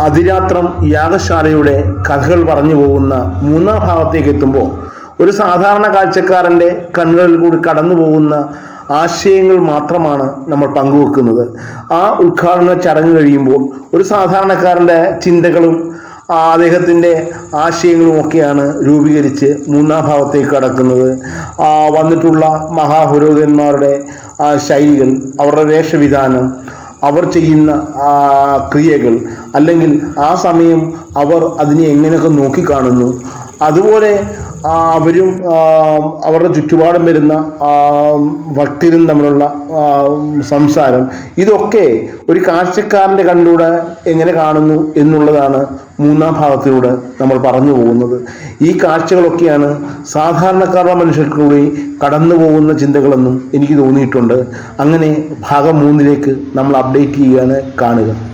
അതിരാത്രം യാഗശാലയുടെ കഥകൾ പറഞ്ഞു പോകുന്ന മൂന്നാം ഭാഗത്തേക്ക് എത്തുമ്പോൾ ഒരു സാധാരണ കാഴ്ചക്കാരന്റെ കണ്ണുകളിൽ കൂടി കടന്നു പോകുന്ന ആശയങ്ങൾ മാത്രമാണ് നമ്മൾ പങ്കുവെക്കുന്നത്. ആ ഉദ്ഘാടന ചടങ്ങ് കഴിയുമ്പോൾ ഒരു സാധാരണക്കാരന്റെ ചിന്തകളും അദ്ദേഹത്തിന്റെ ആശയങ്ങളും ഒക്കെയാണ് രൂപീകരിച്ച് മൂന്നാം ഭാവത്തേക്ക് കടക്കുന്നത്. വന്നിട്ടുള്ള മഹാപുരോഹിതന്മാരുടെ ശൈലികൾ അവരുടെ വേഷവിധാനം അവർ ചെയ്യുന്ന ക്രിയകൾ അല്ലെങ്കിൽ ആ സമയം അവർ അതിനെ എങ്ങനെയൊക്കെ നോക്കിക്കാണുന്നു. അതുപോലെ അവരും അവരുടെ ചുറ്റുപാടും വരുന്ന ഭക്തരും തമ്മിലുള്ള സംസാരം ഇതൊക്കെ ഒരു കാഴ്ചക്കാരന്റെ കണ്ണിലൂടെ എങ്ങനെ കാണുന്നു എന്നുള്ളതാണ് മൂന്നാം ഭാഗത്തിലൂടെ നമ്മൾ പറഞ്ഞു പോകുന്നത്. ഈ കാഴ്ചകളൊക്കെയാണ് സാധാരണക്കാരുടെ മനുഷ്യർക്കൂടി കടന്നു പോകുന്ന ചിന്തകളെന്നും എനിക്ക് തോന്നിയിട്ടുണ്ട്. അങ്ങനെ ഭാഗം മൂന്നിലേക്ക് നമ്മൾ അപ്ഡേറ്റ് ചെയ്യുകയാണ് കാണുക.